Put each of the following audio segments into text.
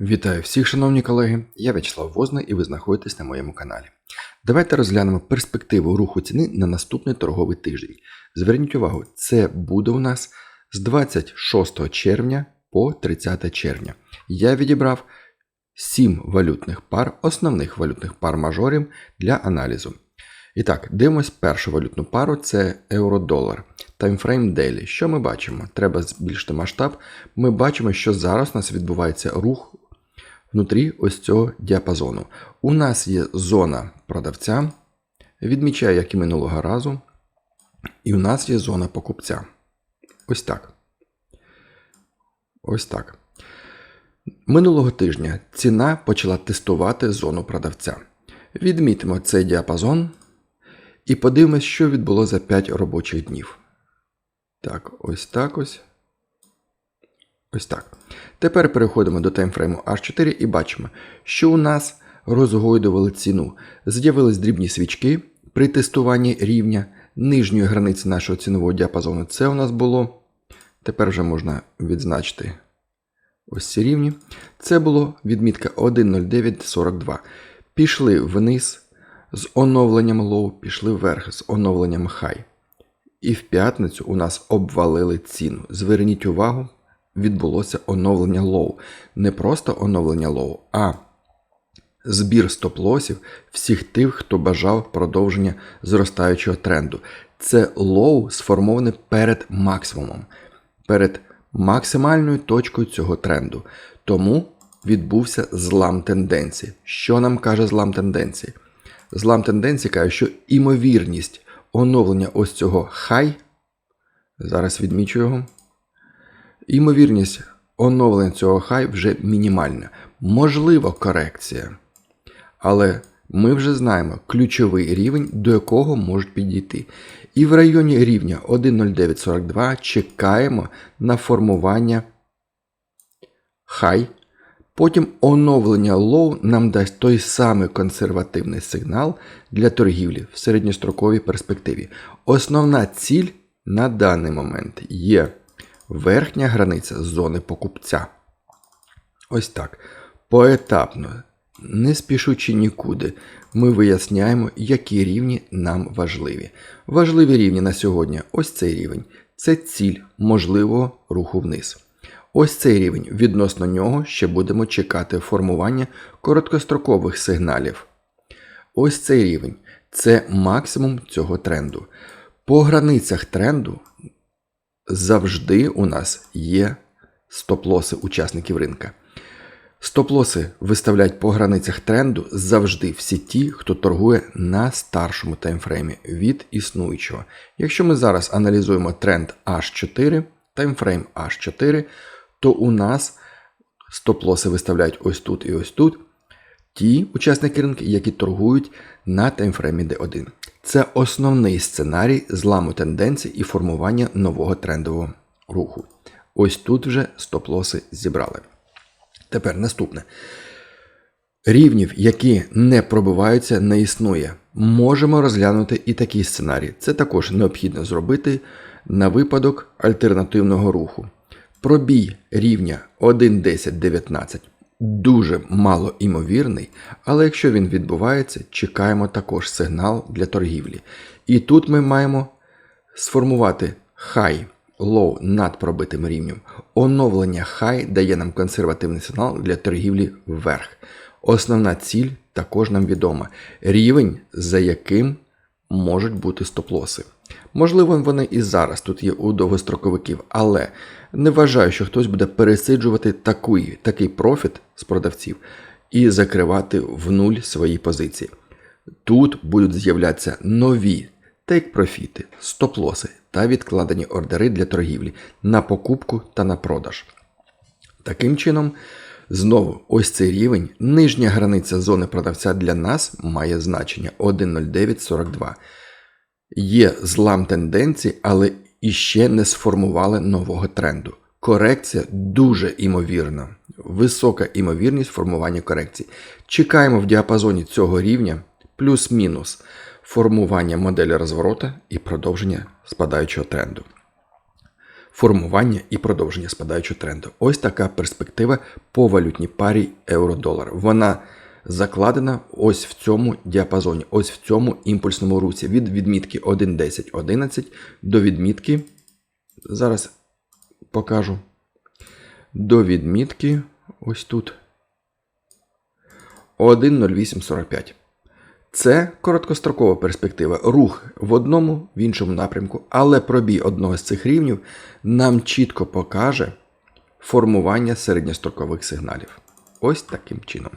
Вітаю всіх, шановні колеги. Я В'ячеслав Возний і ви знаходитесь на моєму каналі. Давайте розглянемо перспективу руху ціни на наступний торговий тиждень. Зверніть увагу, це буде у нас з 26 червня по 30 червня. Я відібрав 7 валютних пар, основних валютних пар мажорів для аналізу. І так, дивимось першу валютну пару це евро-долар. Таймфрейм Daily. Що ми бачимо? Треба збільшити масштаб. Ми бачимо, що зараз у нас відбувається рух внутрі ось цього діапазону. У нас є зона продавця, відмічаю, як і минулого разу. І у нас є зона покупця. Ось так. Ось так. Минулого тижня ціна почала тестувати зону продавця. Відмітимо цей діапазон і подивимось, що відбуло за 5 робочих днів. Так, ось так ось. Ось так. Тепер переходимо до таймфрейму H4 і бачимо, що у нас розгойдували ціну. З'явились дрібні свічки при тестуванні рівня нижньої границі нашого цінового діапазону. Це у нас було. Тепер вже можна відзначити ось ці рівні. Це було відмітка 1.0942. Пішли вниз з оновленням low, пішли вверх з оновленням high. І в п'ятницю у нас обвалили ціну. Зверніть увагу, відбулося оновлення лоу. Не просто оновлення лоу, а збір стоп-лосів всіх тих, хто бажав продовження зростаючого тренду. Це лоу сформоване перед максимумом, перед максимальною точкою цього тренду. Тому відбувся злам тенденції. Що нам каже злам тенденції? Злам тенденції каже, що імовірність оновлення ось цього хай, зараз відмічу його. Імовірність оновлення цього хай вже мінімальна. Можливо, корекція. Але ми вже знаємо ключовий рівень, до якого можуть підійти. І в районі рівня 1.0942 чекаємо на формування хай. Потім оновлення лоу нам дасть той самий консервативний сигнал для торгівлі в середньостроковій перспективі. Основна ціль на даний момент є верхня границя зони покупця. Ось так. Поетапно, не спішучи нікуди, ми виясняємо, які рівні нам важливі. Важливі рівні на сьогодні ось цей рівень. Це ціль можливого руху вниз. Ось цей рівень. Відносно нього ще будемо чекати формування короткострокових сигналів. Ось цей рівень це максимум цього тренду. По границях тренду завжди у нас є стоп-лоси учасників ринка. Стоп-лоси виставляють по границях тренду завжди всі ті, хто торгує на старшому таймфреймі від існуючого. Якщо ми зараз аналізуємо тренд H4, таймфрейм H4, то у нас стоп-лоси виставляють ось тут і ось тут. Ті учасники ринку, які торгують на таймфреймі D1. Це основний сценарій зламу тенденцій і формування нового трендового руху. Ось тут вже стоп-лоси зібрали. Тепер наступне. Рівнів, які не пробиваються, не існує. Можемо розглянути і такий сценарій. Це також необхідно зробити на випадок альтернативного руху. Пробій рівня 1.10.19 дуже мало імовірний, але якщо він відбувається, чекаємо також сигнал для торгівлі. І тут ми маємо сформувати хай лоу над пробитим рівнем. Оновлення хай дає нам консервативний сигнал для торгівлі вверх. Основна ціль також нам відома. Рівень, за яким можуть бути стоп-лоси. Можливо, вони і зараз тут є у довгостроковиків, але не вважаю, що хтось буде пересиджувати такий, такий профіт з продавців і закривати в нуль свої позиції. Тут будуть з'являтися нові тейк-профіти, стоп-лоси та відкладені ордери для торгівлі на покупку та на продаж. Таким чином, знову ось цей рівень, нижня границя зони продавця для нас має значення 1.0942. Є злам тенденцій, але іще не сформували нового тренду. Корекція дуже імовірна, висока імовірність формування корекції. Чекаємо в діапазоні цього рівня плюс-мінус формування моделі розворота і продовження спадаючого тренду. Формування і продовження спадаючого тренду. Ось така перспектива по валютній парі евро-долар. Вона закладена ось в цьому діапазоні, ось в цьому імпульсному русі від відмітки 1.10.11 до відмітки. Зараз покажу. До відмітки ось тут 1.0845. Це короткострокова перспектива, рух в одному, в іншому напрямку, але пробій одного з цих рівнів нам чітко покаже формування середньострокових сигналів. Ось таким чином.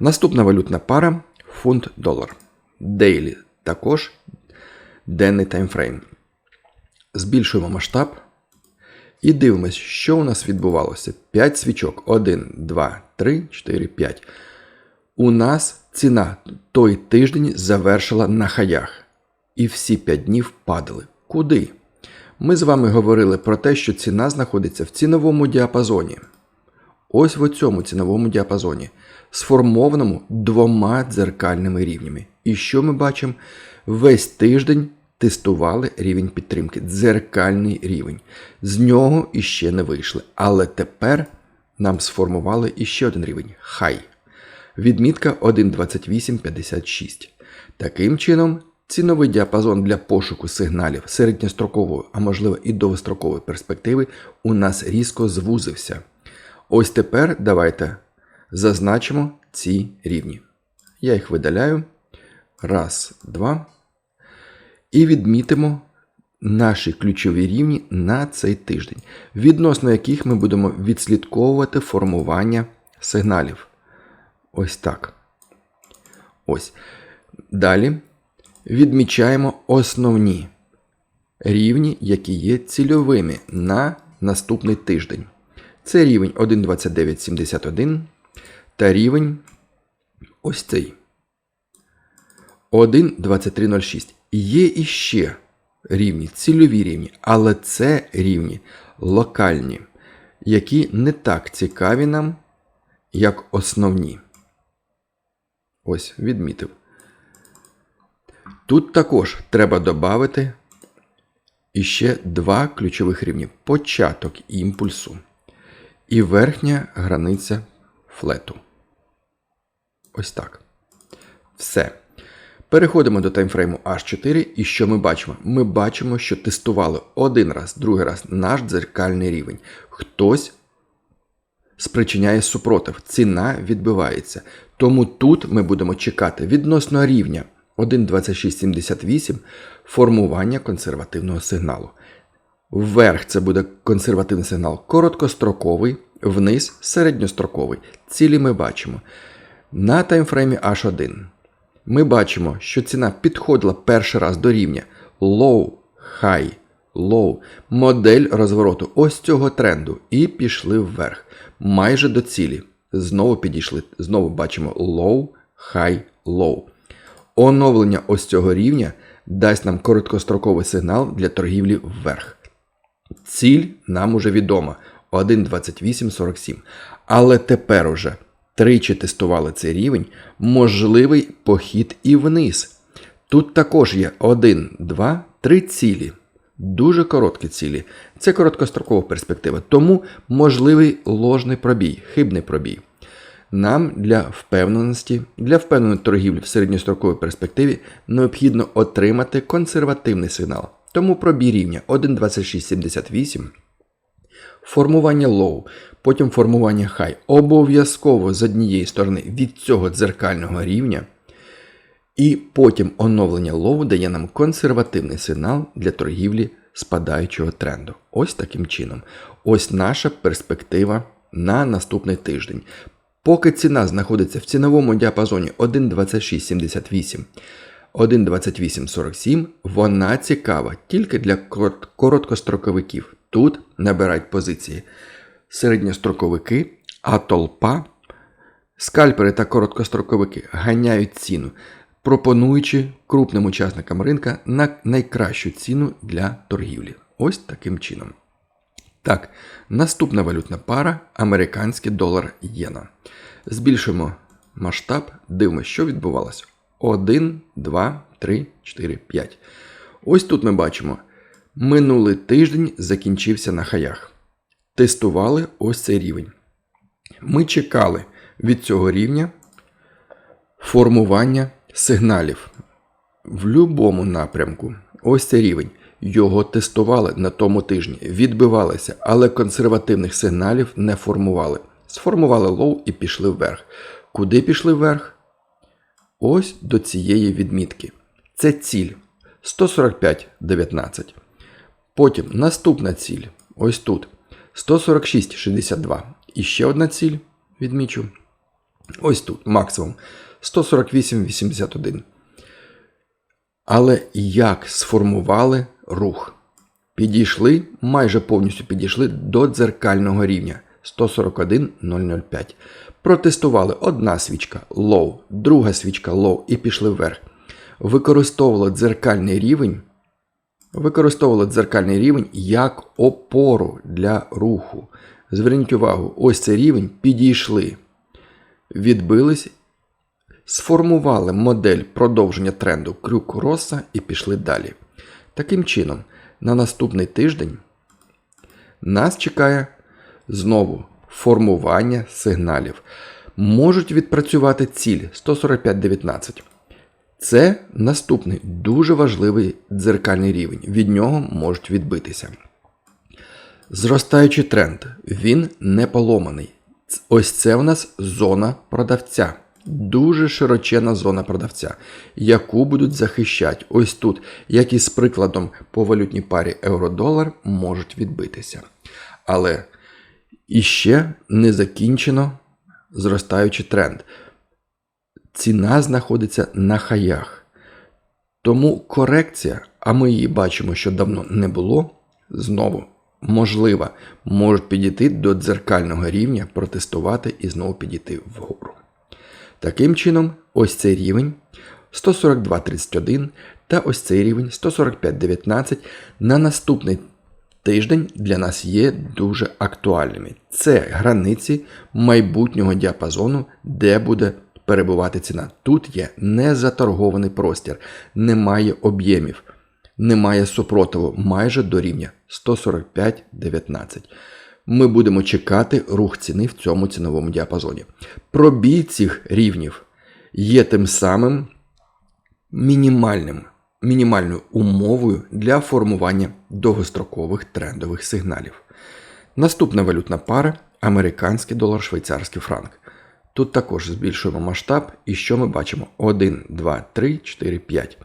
Наступна валютна пара фунт долар. Дейлі також денний таймфрейм. Збільшуємо масштаб і дивимось, що у нас відбувалося. 5 свічок. 1, 2, 3, 4, 5. У нас ціна той тиждень завершила на хаях. І всі 5 днів падали. Куди? Ми з вами говорили про те, що ціна знаходиться в ціновому діапазоні. Ось в цьому ціновому діапазоні, сформованому двома дзеркальними рівнями. І що ми бачимо? Весь тиждень тестували рівень підтримки, дзеркальний рівень. З нього іще не вийшли. Але тепер нам сформували іще один рівень хай. Відмітка 1.2856. Таким чином, ціновий діапазон для пошуку сигналів середньострокової, а можливо і довгострокової перспективи у нас різко звузився. Ось тепер давайте зазначимо ці рівні. Я їх видаляю. Раз, два. І відмітимо наші ключові рівні на цей тиждень, відносно яких ми будемо відслідковувати формування сигналів. Ось так. Ось. Далі відмічаємо основні рівні, які є цільовими на наступний тиждень. Це рівень 1.2971 та рівень ось цей 1.2306. Є іще рівні, цільові рівні, але це рівні локальні, які не так цікаві нам, як основні. Ось, відмітив. Тут також треба додати іще два ключових рівні: початок імпульсу і верхня границя флету. Ось так. Все. Переходимо до таймфрейму H4, і що ми бачимо? Ми бачимо, що тестували один раз, другий раз наш дзеркальний рівень. Хтось спричиняє супротив, ціна відбивається. Тому тут ми будемо чекати відносно рівня 1.2678 формування консервативного сигналу. Вверх це буде консервативний сигнал короткостроковий, вниз середньостроковий. Цілі ми бачимо. На таймфреймі H1 ми бачимо, що ціна підходила перший раз до рівня low, high, low, модель розвороту ось цього тренду і пішли вверх. Майже до цілі. Знову підійшли. Знову бачимо low, high, low. Оновлення ось цього рівня дасть нам короткостроковий сигнал для торгівлі вверх. Ціль нам уже відома 1.2847. Але тепер уже тричі тестували цей рівень, можливий похід і вниз. Тут також є 1, 2, 3 цілі. Дуже короткі цілі. Це короткострокова перспектива, тому можливий ложний пробій, хибний пробій. Нам для впевненості, для впевненої торгівлі в середньостроковій перспективі необхідно отримати консервативний сигнал. Тому пробій рівня 1.2678, формування лоу, потім формування хай. Обов'язково з однієї сторони від цього дзеркального рівня. І потім оновлення лоу дає нам консервативний сигнал для торгівлі спадаючого тренду. Ось таким чином. Ось наша перспектива на наступний тиждень. Поки ціна знаходиться в ціновому діапазоні 1.2678, 1.2847, вона цікава тільки для короткостроковиків. Тут набирають позиції середньостроковики, а толпа, скальпери та короткостроковики ганяють ціну, пропонуючи крупним учасникам ринка на найкращу ціну для торгівлі. Ось таким чином. Так, наступна валютна пара американський долар єна. Збільшуємо масштаб, дивимося, що відбувалося. 1, 2, 3, 4, 5. Ось тут ми бачимо Минулий тиждень закінчився на хаях. Тестували ось цей рівень. Ми чекали від цього рівня формування сигналів в будь-якому напрямку. Ось цей рівень. Його тестували на тому тижні, відбивалися, але консервативних сигналів не формували. Сформували лоу і пішли вверх. Куди пішли вверх? Ось до цієї відмітки. Це ціль 145,19. Потім наступна ціль. Ось тут. 146,62. І ще одна ціль, відмічу. Ось тут, максимум. 148,81. Але як сформували рух? Підійшли, майже повністю підійшли до дзеркального рівня 141,005. Протестували одна свічка low, друга свічка low і пішли вверх. Використовували дзеркальний рівень. Використовували дзеркальний рівень як опору для руху. Зверніть увагу, ось цей рівень підійшли, відбились, сформували модель продовження тренду крюк Росса і пішли далі. Таким чином, на наступний тиждень нас чекає знову формування сигналів. Можуть відпрацювати ціль 145.19. Це наступний дуже важливий дзеркальний рівень. Від нього можуть відбитися. Зростаючий тренд, він не поломаний. Ось це у нас зона продавця. Дуже широчена зона продавця, яку будуть захищати ось тут, як і з прикладом по валютній парі евро-долар можуть відбитися. Але іще не закінчено зростаючий тренд. Ціна знаходиться на хаях. Тому корекція, а ми її бачимо, що давно не було, знову можлива, можуть підійти до дзеркального рівня, протестувати і знову підійти вгору. Таким чином, ось цей рівень 142.31 та ось цей рівень 145.19 на наступний тиждень для нас є дуже актуальними. Це границі майбутнього діапазону, де буде перебувати ціна. Тут є незаторгований простір, немає об'ємів, немає супротиву майже до рівня 145.19. Ми будемо чекати рух ціни в цьому ціновому діапазоні. Пробій цих рівнів є тим самим мінімальним, мінімальною умовою для формування довгострокових трендових сигналів. Наступна валютна пара американський долар швейцарський франк. Тут також збільшуємо масштаб, і що ми бачимо? 1, 2, 3, 4, 5.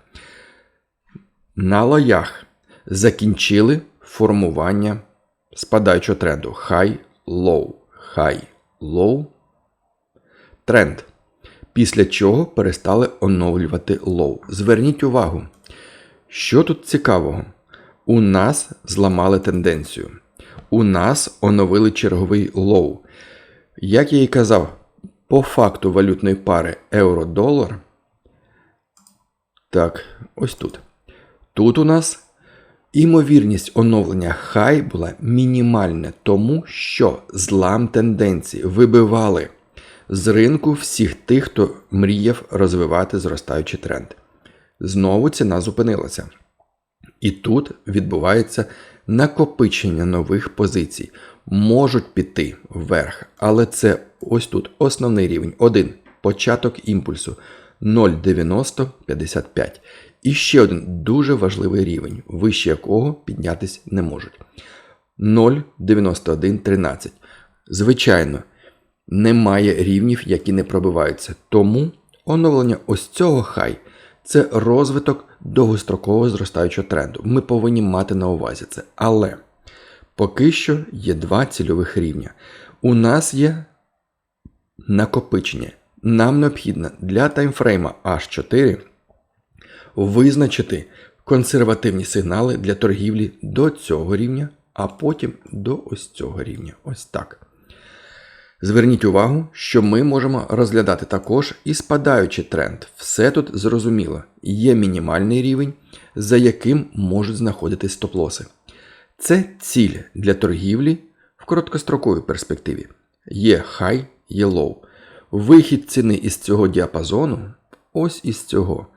На лоях закінчили формування спадаючого тренду High, Low, High, Low. Тренд. Після чого перестали оновлювати low. Зверніть увагу, що тут цікавого? У нас зламали тенденцію. У нас оновили черговий low. Як я і казав, по факту валютної пари евро-долар. Так, ось тут. Тут у нас імовірність оновлення хай була мінімальна, тому що злам тенденції вибивали з ринку всіх тих, хто мріяв розвивати зростаючий тренд. Знову ціна зупинилася. І тут відбувається накопичення нових позицій. Можуть піти вверх, але це ось тут основний рівень. Один початок імпульсу 0,9055. І ще один дуже важливий рівень, вище якого піднятись не можуть. 0,9113. Звичайно, немає рівнів, які не пробиваються. Тому оновлення ось цього хай це розвиток довгострокового зростаючого тренду. Ми повинні мати на увазі це. Але поки що є два цільових рівня. У нас є накопичення. Нам необхідно для таймфрейма H4 визначити консервативні сигнали для торгівлі до цього рівня, а потім до ось цього рівня. Ось так. Зверніть увагу, що ми можемо розглядати також і спадаючий тренд. Все тут зрозуміло. Є мінімальний рівень, за яким можуть знаходитись стоп-лоси. Це ціль для торгівлі в короткостроковій перспективі. Є high, є low. Вихід ціни із цього діапазону ось із цього.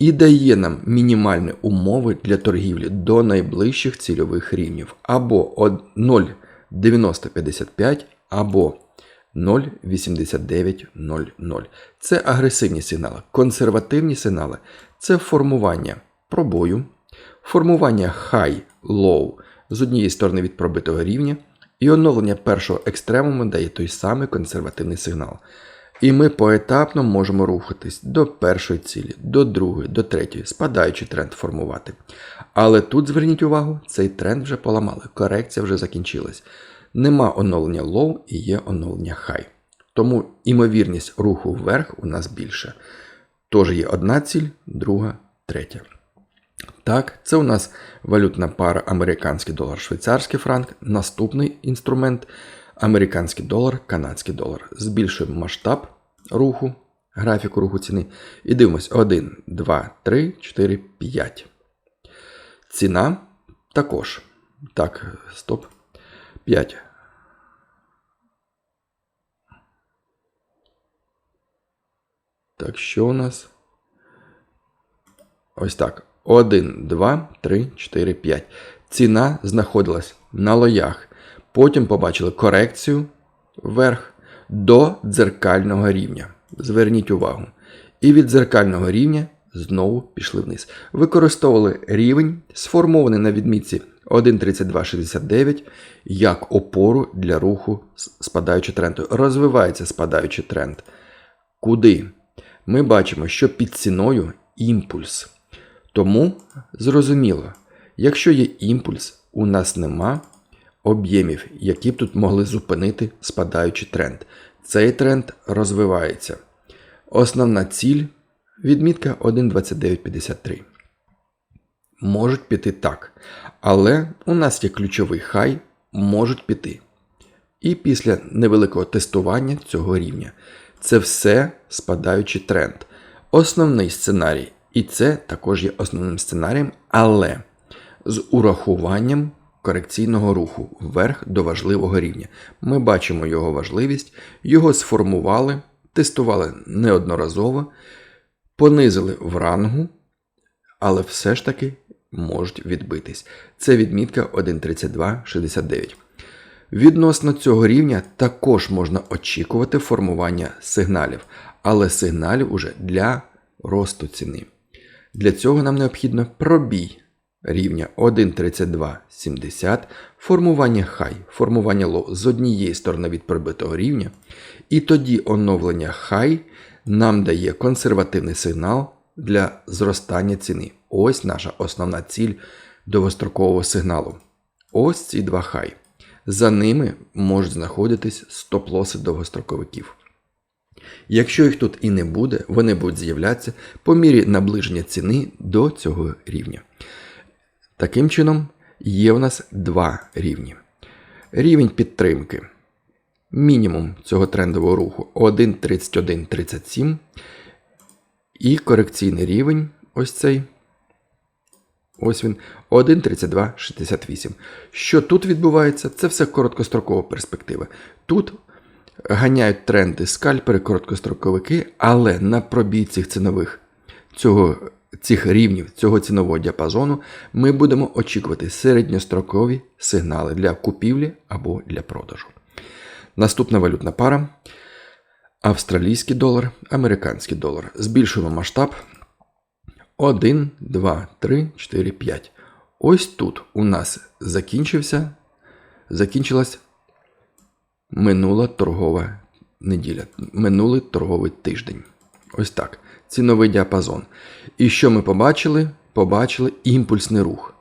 І дає нам мінімальні умови для торгівлі до найближчих цільових рівнів або од- 0,9055 або 0,8900. Це агресивні сигнали. Консервативні сигнали це формування пробою, формування high-low з однієї сторони від пробитого рівня, і оновлення першого екстремуму дає той самий консервативний сигнал. І ми поетапно можемо рухатись до першої цілі, до другої, до третьої, спадаючий тренд формувати. Але тут зверніть увагу, цей тренд вже поламали, корекція вже закінчилась. Нема оновлення low і є оновлення high. Тому імовірність руху вверх у нас більше. Тож є одна ціль, друга, третя. Так, це у нас валютна пара американський долар, швейцарський франк. Наступний інструмент американський долар, канадський долар. Збільшуємо масштаб руху, графіку руху ціни. І дивимось 1, 2, 3, 4, 5. Ціна також. Так, стоп. 5. Так, що у нас? Ось так. 1, 2, 3, 4, 5. Ціна знаходилась на лоях. Потім побачили корекцію вверх до дзеркального рівня. Зверніть увагу. І від дзеркального рівня знову пішли вниз. Використовували рівень, сформований на відмітці 1.3269, як опору для руху спадаючого тренду. Розвивається спадаючий тренд. Куди? Ми бачимо, що під ціною імпульс. Тому зрозуміло, якщо є імпульс, у нас нема об'ємів, які б тут могли зупинити спадаючий тренд. Цей тренд розвивається. Основна ціль відмітка 1.2953. Можуть піти так. Але у нас є ключовий хай, можуть піти. І після невеликого тестування цього рівня. Це все спадаючий тренд. Основний сценарій, і це також є основним сценарієм, але з урахуванням корекційного руху вверх до важливого рівня. Ми бачимо його важливість, його сформували, тестували неодноразово, понизили в рангу, але все ж таки можуть відбитись. Це відмітка 1.3269. Відносно цього рівня також можна очікувати формування сигналів, але сигналів уже для росту ціни. Для цього нам необхідно пробій рівня 1.3270, формування хай, формування лоу з однієї сторони від пробитого рівня, і тоді оновлення хай нам дає консервативний сигнал для зростання ціни. Ось наша основна ціль довгострокового сигналу. Ось ці два хай. За ними можуть знаходитись стоп-лоси довгостроковиків. Якщо їх тут і не буде, вони будуть з'являтися по мірі наближення ціни до цього рівня. Таким чином, є у нас два рівні. Рівень підтримки. Мінімум цього трендового руху 1.3137. І корекційний рівень ось цей. Ось він 1.3268. Що тут відбувається? Це все короткострокова перспектива. Тут ганяють тренди скальпери, короткостроковики, але на пробій цих цінових цього, цих рівнів, цього цінового діапазону ми будемо очікувати середньострокові сигнали для купівлі або для продажу. Наступна валютна пара. Австралійський долар, американський долар. Збільшуємо масштаб 1, 2, 3, 4, 5. Ось тут у нас закінчився, закінчилась минула торгова неділя, минулий торговий тиждень. Ось так. Ціновий діапазон. І що ми побачили? Побачили імпульсний рух.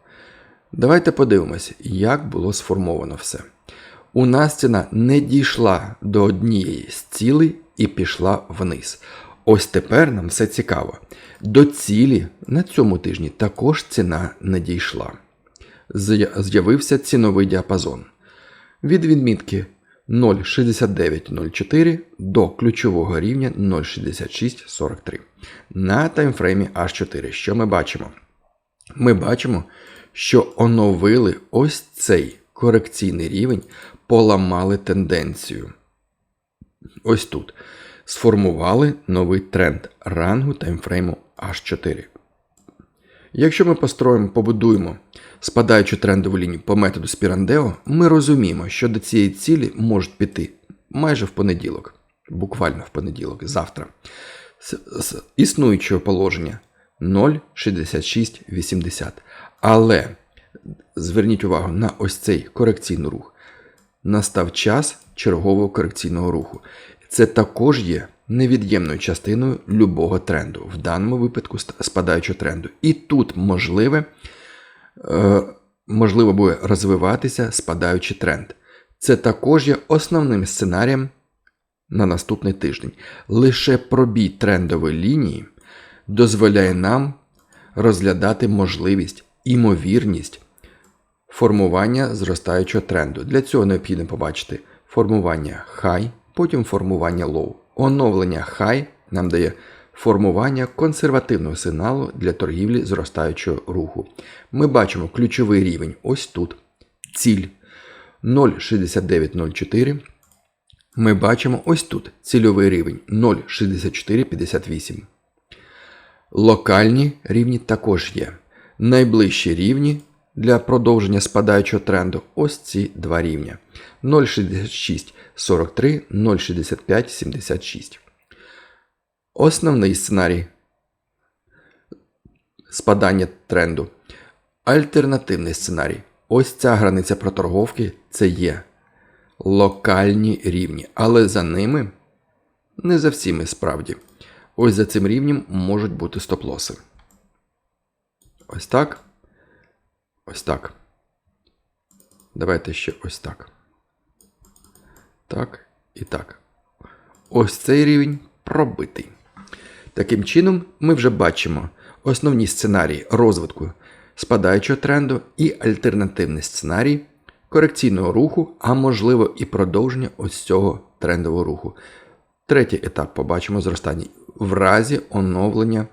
Давайте подивимось, як було сформовано все. У нас ціна не дійшла до однієї з цілей і пішла вниз. Ось тепер нам все цікаво. До цілі на цьому тижні також ціна не дійшла. З'явився ціновий діапазон. Від відмітки 0,6904 до ключового рівня 0,6643. На таймфреймі H4. Що ми бачимо? Ми бачимо, що оновили ось цей корекційний рівень, поламали тенденцію. Ось тут. Сформували новий тренд рангу таймфрейму H4. Якщо ми построїмо, побудуємо спадаючу трендову лінію по методу Спірандео, ми розуміємо, що до цієї цілі можуть піти майже в понеділок, буквально в понеділок, завтра. З, з існуючого положення 0,6680. Але зверніть увагу на ось цей корекційний рух. Настав час чергового корекційного руху. Це також є невід'ємною частиною любого тренду, в даному випадку спадаючого тренду. І тут можливе, можливо буде розвиватися спадаючий тренд. Це також є основним сценарієм на наступний тиждень. Лише пробій трендової лінії дозволяє нам розглядати можливість, імовірність формування зростаючого тренду. Для цього необхідно побачити формування high, потім формування low. Оновлення high нам дає формування консервативного сигналу для торгівлі зростаючого руху. Ми бачимо ключовий рівень ось тут. Ціль 0,6904. Ми бачимо ось тут цільовий рівень 0,6458. Локальні рівні також є. Найближчі рівні для продовження спадаючого тренду ось ці два рівня 0,6643, 0,6576. Основний сценарій спадання тренду. Альтернативний сценарій. Ось ця границя проторговки це є локальні рівні, але за ними не за всіми справді. Ось за цим рівнем можуть бути стоп-лоси. Ось так. Ось так. Давайте ще ось так. Так і так. Ось цей рівень пробитий. Таким чином, ми вже бачимо основні сценарії розвитку спадаючого тренду і альтернативний сценарій корекційного руху, а можливо і продовження ось цього трендового руху. Третій етап побачимо зростання в разі оновлення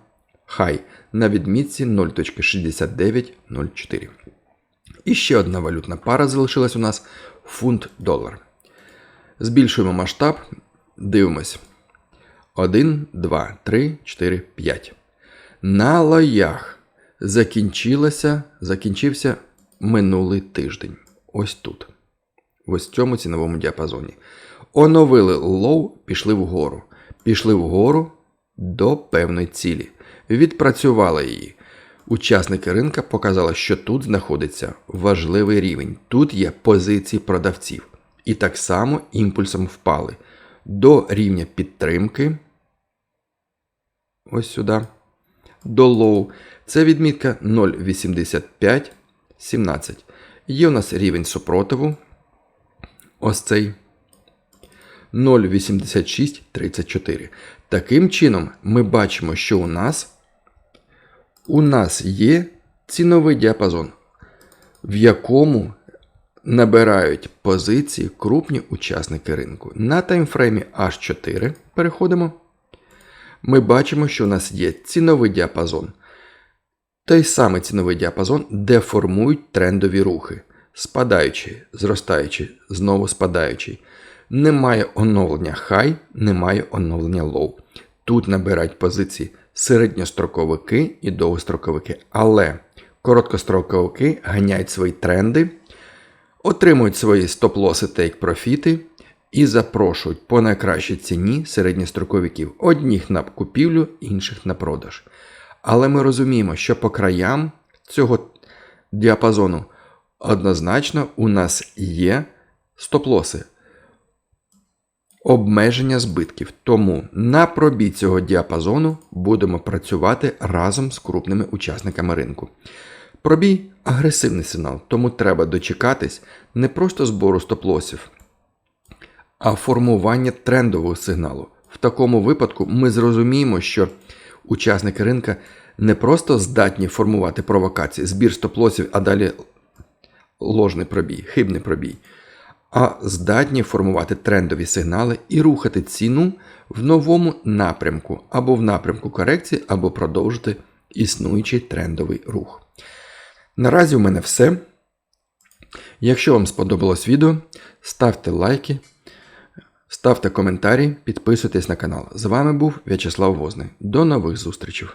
хай на відмітці 0.6904. І ще одна валютна пара залишилась у нас фунт-долар. Збільшуємо масштаб, дивимось. 1, 2, 3, 4, 5. На лоях закінчилося, закінчився минулий тиждень. Ось тут. Ось в цьому ціновому діапазоні. Оновили лоу, пішли вгору. Пішли вгору до певної цілі. Відпрацювали її. Учасники ринка показали, що тут знаходиться важливий рівень. Тут є позиції продавців. І так само імпульсом впали до рівня підтримки. Ось сюди. До лоу. Це відмітка 0,8517. Є у нас рівень супротиву. Ось цей 0,8634. Таким чином, ми бачимо, що у нас у нас є ціновий діапазон, в якому набирають позиції крупні учасники ринку. На таймфреймі H4 переходимо. Ми бачимо, що у нас є ціновий діапазон. Той самий ціновий діапазон, де формують трендові рухи. Спадаючий, зростаючий, знову спадаючий. Немає оновлення хай, немає оновлення лоу. Тут набирають позиції середньостроковики і довгостроковики. Але короткостроковики ганяють свої тренди, отримують свої стоп-лоси тейк-профіти і запрошують по найкращій ціні середньостроковиків. Одніх на купівлю, інших на продаж. Але ми розуміємо, що по краям цього діапазону однозначно у нас є стоп-лоси. Обмеження збитків. Тому на пробій цього діапазону будемо працювати разом з крупними учасниками ринку. Пробій агресивний сигнал, тому треба дочекатись не просто збору стоп-лосів, а формування трендового сигналу. В такому випадку ми зрозуміємо, що учасники ринка не просто здатні формувати провокації, збір стоп-лосів, а далі ложний пробій, хибний пробій а здатні формувати трендові сигнали і рухати ціну в новому напрямку або в напрямку корекції, або продовжити існуючий трендовий рух. Наразі у мене все. Якщо вам сподобалось відео, ставте лайки, ставте коментарі, підписуйтесь на канал. З вами був В'ячеслав Возний. До нових зустрічей!